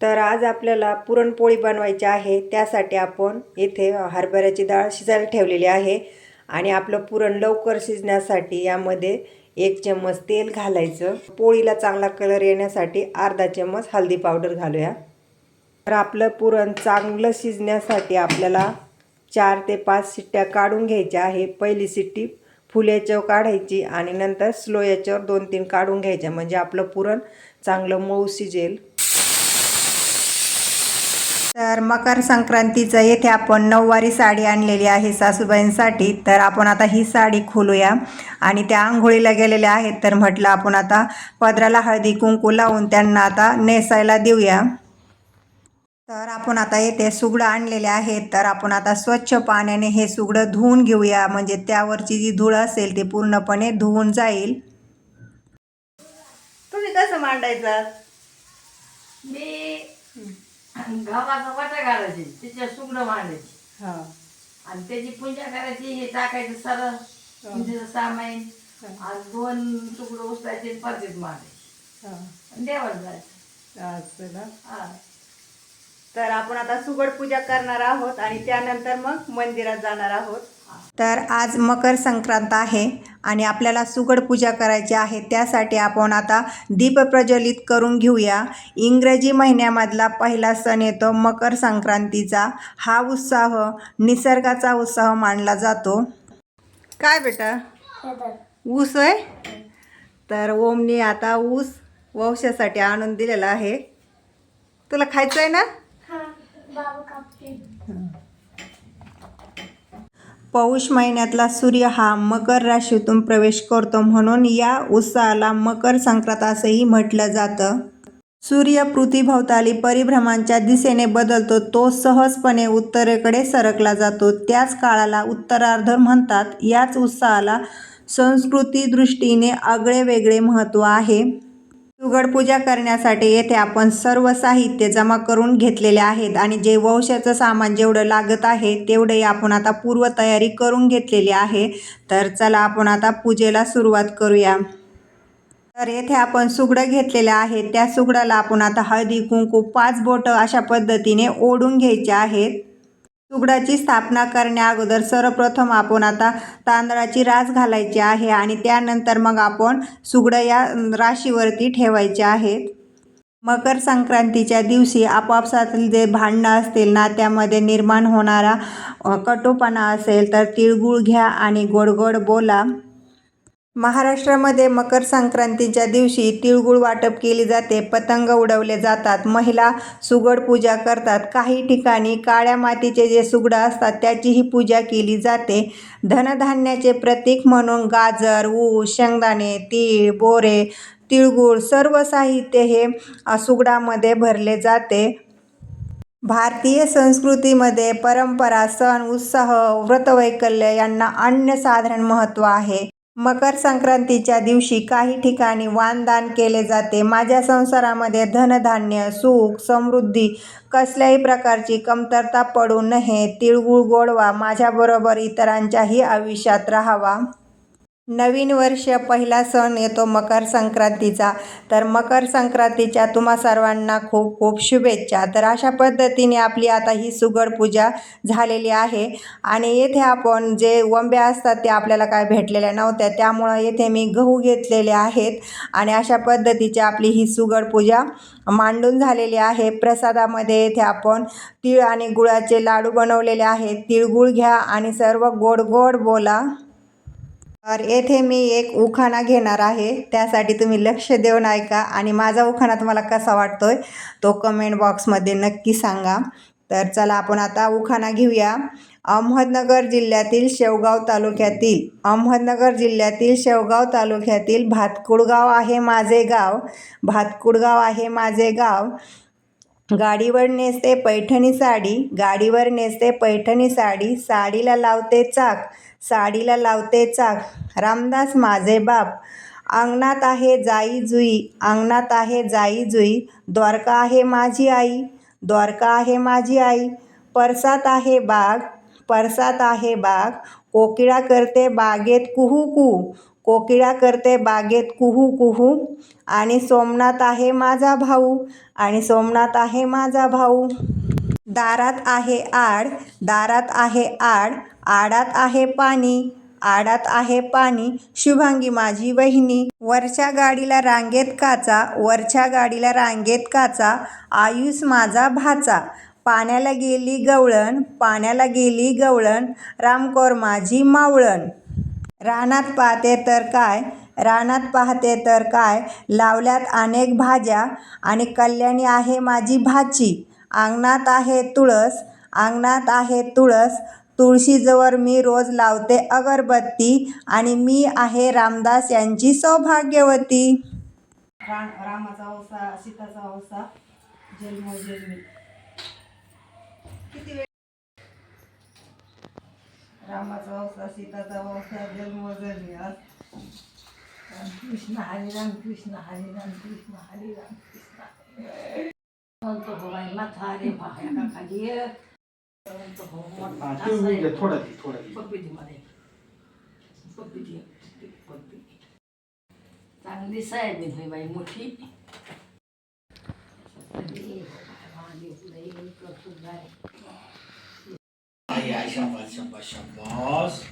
तर आज आपल्याला पुरणपोळी बनवायची आहे. त्यासाठी आपण इथे हरभऱ्याची डाळ शिजायला ठेवलेली आहे. आणि आपलं पुरण लवकर शिजण्यासाठी यामध्ये एक चम्मच तेल घालायचं. पोळीला चांगला कलर येण्यासाठी अर्धा चम्मच हळदी पावडर घालूया. तर आपलं पुरण चांगलं शिजण्यासाठी आपल्याला चार ते पाच शिट्ट्या काढून घ्यायच्या आहे. पहिली शिट्टी फुल याच्यावर काढायची आणि नंतर स्लो याच्यावर दोन तीन काढून घ्यायच्या. म्हणजे आपलं पुरण चांगलं मऊ शिजेल. तर मकर संक्रांतीचं येथे आपण नऊवारी साडी आणलेली आहे सासूबाईंसाठी. तर आपण आता ही साडी खोलूया. आणि त्या आंघोळीला गेलेल्या आहेत. तर म्हटलं आपण आता पदराला हळदी कुंकू लावून त्यांना आता नेसायला देऊया. तर आपण आता येथे सुगडं आणलेले आहेत. तर आपण आता स्वच्छ पाण्याने हे सुगडं धुवून घेऊया. म्हणजे त्यावरची जी धूळ असेल ती पूर्णपणे धुवून जाईल. तुम्ही कसं मांडायचं? मी गव्हाचा वाटा घालायची त्याच्या सुगडं मांडायची. हां. आणि त्याची पूजा करायची हे टाकायचं सरळ पूजेचं सामान आणि दोन तुकडं उचलायचे परतीत मांडायचे. आणि देवाला जायचं. असं ना? हा. तर आपण आता सुगड पूजा करणार आहोत आणि त्यानंतर मग मंदिरात जाणार आहोत. तर आज मकर संक्रांत आहे आणि आपल्याला सुगड पूजा करायची आहे त्यासाठी आपण आता दीप प्रज्वलित करून घेऊया. इंग्रजी महिन्यामधला पहिला सण येतो मकर संक्रांतीचा. हा उत्साह निसर्गाचा उत्साह मानला जातो. काय बेटा? ऊस आहे तर ओमनी आता ऊस वंशासाठी आणून दिलेला आहे. तुला खायचं आहे ना पौष महिन्यातला सूर्य हा मकर राशीतून प्रवेश करतो म्हणून या उत्साहाला मकर संक्रांत असंही म्हटलं जातं. सूर्य पृथ्वीभोवताली परिभ्रमांच्या दिशेने बदलतो तो सहजपणे उत्तरेकडे सरकला जातो. त्याच काळाला उत्तरार्ध म्हणतात याच उत्साहाला संस्कृती दृष्टीने आगळे वेगळे महत्त्व आहे. सुगड पूजा करण्यासाठी येथे आपण सर्व साहित्य जमा करून घेतलेले आहेत आणि जे वंशाचं सामान जेवढं लागत आहे तेवढंही आपण आता पूर्वतयारी करून घेतलेली आहे. तर चला आपण आता पूजेला सुरुवात करूया. तर येथे आपण सुगडं घेतलेलं आहे त्या सुगडाला आपण आता हळदी कुंकू पाच बोटं अशा पद्धतीने ओढून घ्यायचे आहेत. सुगडाची स्थापना करण्याअगोदर सर्वप्रथम आपण आता तांदळाची रास घालायची आहे आणि त्यानंतर मग आपण सुगडं या राशीवरती ठेवायचे आहेत. मकर संक्रांतीच्या दिवशी आपापसातील जे भांडणं असतील ना त्यामध्ये निर्माण होणारा कटोपणा असेल तर तिळगुळ घ्या आणि गोड गोड बोला. महाराष्ट्रामध्ये मकर संक्रांतीच्या दिवशी तिळगुळ वाटप केली जाते. पतंग उडवले जातात. महिला सुगड पूजा करतात. काही ठिकाणी काळ्या मातीचे जे सुगडं असतात त्याचीही पूजा केली जाते. धनधान्याचे प्रतीक म्हणून गाजर ऊस शेंगदाणे तीळ बोरे तिळगुळ सर्व साहित्य हे सुगडामध्ये भरले जाते. भारतीय संस्कृतीमध्ये परंपरा सण उत्साह व्रतवैकल्य यांना अनन्यसाधारण महत्त्व आहे. मकर संक्रांतीच्या दिवशी काही ठिकाणी वानदान केले जाते. माझ्या संसारामध्ये धनधान्य सुख समृद्धी कसल्याही प्रकारची कमतरता पडू नये. तिळगुळ गोडवा माझ्याबरोबर इतरांच्याही आयुष्यात राहावा. नवीन वर्ष पहिला सण येतो मकर संक्रांतीचा. तर मकर संक्रांतीच्या तुम्हा सर्वांना खूप खूप शुभेच्छा. तर अशा पद्धतीने आपली आता ही सुगड पूजा झालेली आहे. आणि येथे आपण जे वंब्या असतात ते आपल्याला काय भेटलेल्या नव्हत्या त्यामुळं येथे मी गहू घेतलेले आहेत. आणि अशा पद्धतीची आपली ही सुगड पूजा मांडून झालेली आहे. प्रसादामध्ये येथे आपण तीळ आणि गुळाचे लाडू बनवलेले आहेत. तिळगुळ घ्या आणि सर्व गोड गोड बोला. तर येथे मी एक उखाणा घेणार आहे. त्यासाठी तुम्ही लक्ष देऊन ऐका आणि माझा उखाणा तुम्हाला कसा वाटतोय तो कमेंट बॉक्समध्ये नक्की सांगा. तर चला आपण आता उखाणा घेऊया. अहमदनगर जिल्ह्यातील शेवगाव तालुक्यातील अहमदनगर जिल्ह्यातील शेवगाव तालुक्यातील भातकुडगाव आहे माझे गाव. भातकुडगाव आहे माझे गाव. गाडीवर नेसते पैठणी साडी गाडीवर नेसते पैठणी साडी साडीला लावते चाक. साडीला लावते चाक. रामदास माझे बाप. अंगणात आहे जाई जुई. अंगणात आहे जाई जुई. द्वारका आहे माझी आई. द्वारका आहे माझी आई. परसात आहे बाग. परसात आहे बाग. कोकिळा करते बागेत कुहू कुहू कोकिळा करते बागेत कुहू कुहू. आणि सोमनाथ आहे माझा भाऊ. आणि सोमनाथ आहे माझा भाऊ. दारात आहे आड. दारात आहे आड. आडात आहे पाणी आडात आहे पाणी शुभांगी माझी वहिनी. वरच्या गाडीला रांगेत काचा वरच्या गाडीला रांगेत काचा आयुष माझा भाचा. पाण्याला गेली गवळण पाण्याला गेली गवळण रामकोर माझी मावळण. रानात पाहते तर काय रानात पाहते तर काय लावल्यात अनेक भाज्या आणि कल्याणी आहे माझी भाची. अंगणात आहे तुळस अंगणात आहे तुळस तुळशीजवळ मी रोज लावते अगरबत्ती आणि मी आहे रामदास यांची सौभाग्यवती. राम रामाचा औसा सीताचा औसा जन्म जन्मी किती वेळ? रामाचा सीताचा जन्म कृष्ण हरे राम कृष्ण हरे राम कृष्ण हरे राम कृष्ण म्हणतो बाई माथा रे पाया खाली थोडा दे थोडा चांगली साहेब आहे बाई मोठी. शाबास शाबास शाबास.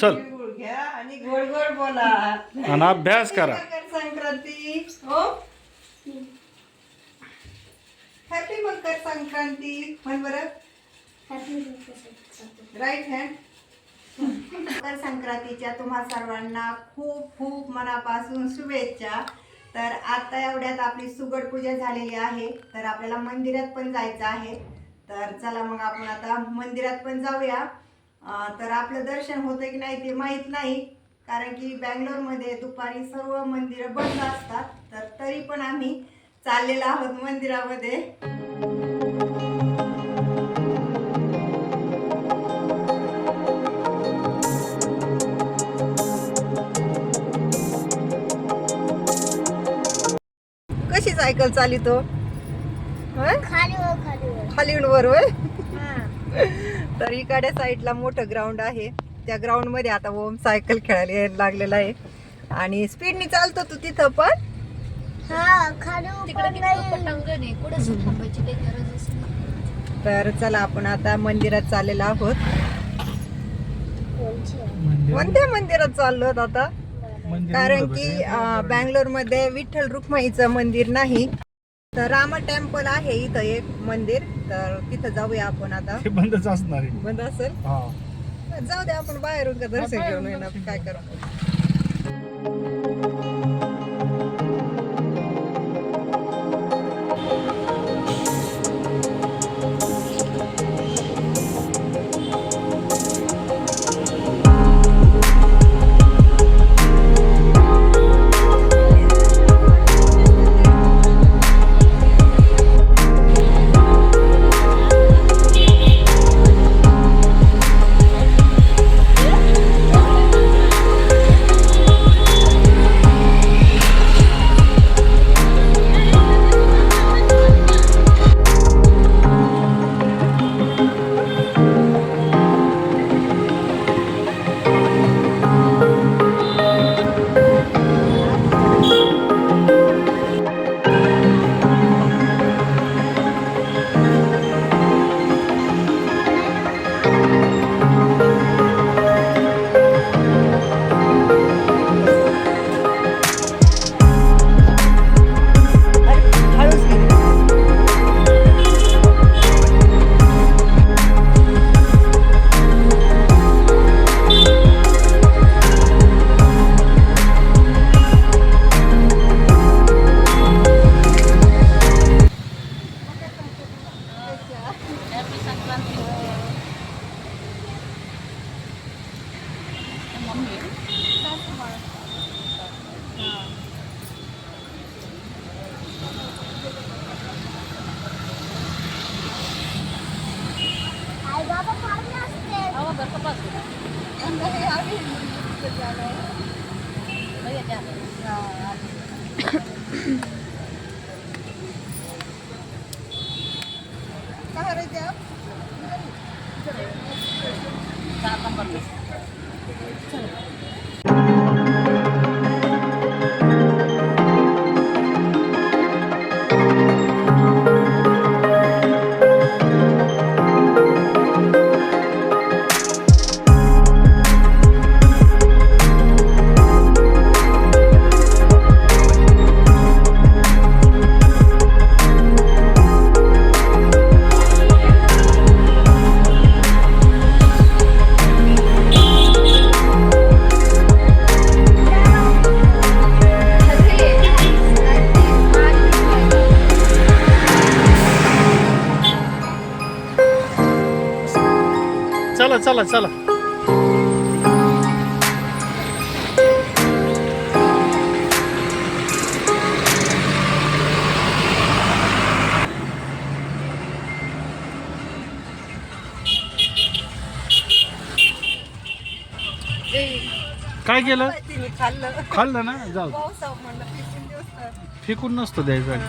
चल. घ्या आणि गोड गोड बोला. आणि अभ्यास करा. संक्रांती. हो? हॅपी मकर संक्रांती. म्हण बरं. राईट हँड मकर संक्रांतीच्या तुम्हा सर्वांना खूप खूप मनापासून शुभेच्छा. तर आता एवढ्यात आपली सुगड पूजा झालेली आहे. तर आपल्याला मंदिरात पण जायचं आहे. तर चला मग आपण आता मंदिरात पण जाऊया. तर आपलं दर्शन होतं की नाही ते माहीत नाही. कारण की बँगलोरमध्ये दुपारी सर्व मंदिरं बंद असतात तर तरी पण आम्ही चाललेलो आहोत मंदिरामध्ये. कशी सायकल चालितो खाली वर होय? तर इकडे साईडला मोठं ग्राउंड आहे. त्या ग्राउंडमध्ये आता ओम सायकल खेळायला लागलेला आहे. आणि स्पीडनी चालतो तू तिथं पण. तर चला आपण आता मंदिरात चाललेलो आहोत. कोणत्या मंदिरात चाललो आता? कारण की बँगलोरमध्ये विठ्ठल रुक्माईचं मंदिर नाही. तर रामा टेम्पल आहे इथं एक मंदिर. तर तिथं जाऊया आपण आता. बंदच असणार बंद असेल? हा. जाऊ दे आपण बाहेरून का दर्शन घेऊन येणार काय करू? कहा रे त्या? काय केलं? खाल्लं. खाल्लं ना? जाऊ पावसाव म्हणलं पिसून दिवस फेकून नसतो द्यायचं.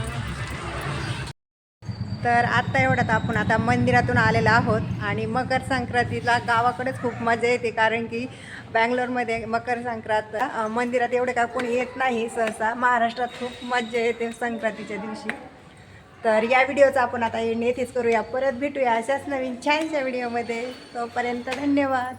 तर आत्ता एवढ्यात आपण आता मंदिरातून आलेलो आहोत आणि मकर संक्रांतीला गावाकडेच खूप मजा येते कारण की बँगलोरमध्ये मकर संक्रांत अ, मंदिरात एवढे काय कोणी येत नाही सहसा. महाराष्ट्रात खूप मजा येते संक्रांतीच्या दिवशी. तर या व्हिडिओचा आपण आता एंड येथेच करूया. परत भेटूया अशाच नवीन छानशा व्हिडिओमध्ये. तोपर्यंत धन्यवाद.